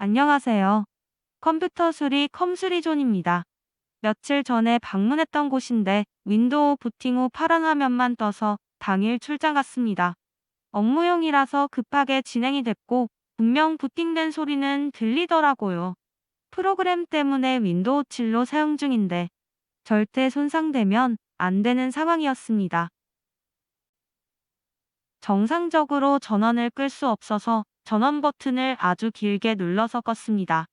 안녕하세요. 컴퓨터 수리 컴수리존입니다. 며칠 전에 방문했던 곳인데 윈도우 부팅 후 파란 화면만 떠서 당일 출장 갔습니다. 업무용이라서 급하게 진행이 됐고 분명 부팅된 소리는 들리더라고요. 프로그램 때문에 윈도우 7로 사용 중인데 절대 손상되면 안 되는 상황이었습니다. 정상적으로 전원을 끌 수 없어서 전원 버튼을 아주 길게 눌러서 껐습니다.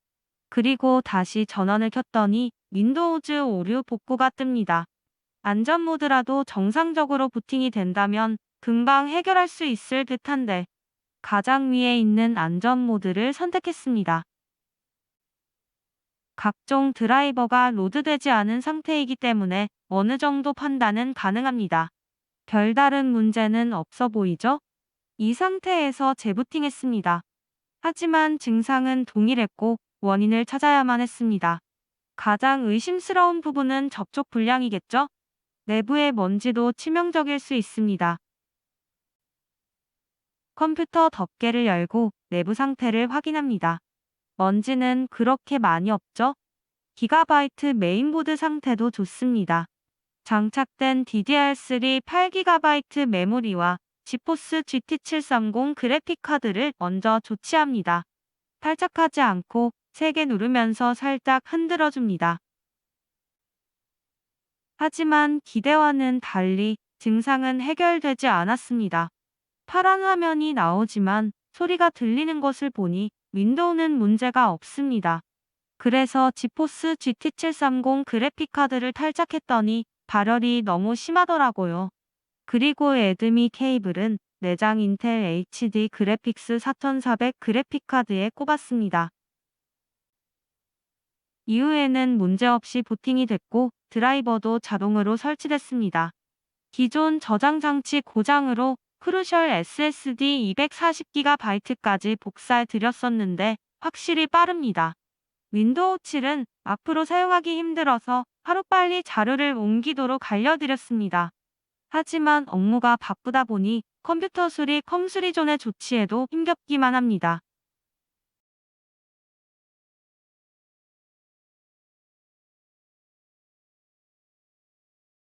그리고 다시 전원을 켰더니 윈도우즈 오류 복구가 뜹니다. 안전 모드라도 정상적으로 부팅이 된다면 금방 해결할 수 있을 듯한데 가장 위에 있는 안전 모드를 선택했습니다. 각종 드라이버가 로드되지 않은 상태이기 때문에 어느 정도 판단은 가능합니다. 별다른 문제는 없어 보이죠? 이 상태에서 재부팅했습니다. 하지만 증상은 동일했고 원인을 찾아야만 했습니다. 가장 의심스러운 부분은 접촉 불량이겠죠? 내부의 먼지도 치명적일 수 있습니다. 컴퓨터 덮개를 열고 내부 상태를 확인합니다. 먼지는 그렇게 많이 없죠? 기가바이트 메인보드 상태도 좋습니다. 장착된 DDR3 8GB 메모리와 지포스 GT730 그래픽 카드를 먼저 조치합니다. 탈착하지 않고 3개 누르면서 살짝 흔들어줍니다. 하지만 기대와는 달리 증상은 해결되지 않았습니다. 파란 화면이 나오지만 소리가 들리는 것을 보니 윈도우는 문제가 없습니다. 그래서 지포스 GT730 그래픽 카드를 탈착했더니 발열이 너무 심하더라고요. 그리고 애드미 케이블은 내장 인텔 HD 그래픽스 4400 그래픽카드에 꼽았습니다. 이후에는 문제없이 부팅이 됐고 드라이버도 자동으로 설치됐습니다. 기존 저장 장치 고장으로 크루셜 SSD 240GB까지 복사해 드렸었는데 확실히 빠릅니다. 윈도우 7은 앞으로 사용하기 힘들어서 하루빨리 자료를 옮기도록 알려드렸습니다. 하지만 업무가 바쁘다 보니 컴퓨터 수리 컴수리존의 조치에도 힘겹기만 합니다.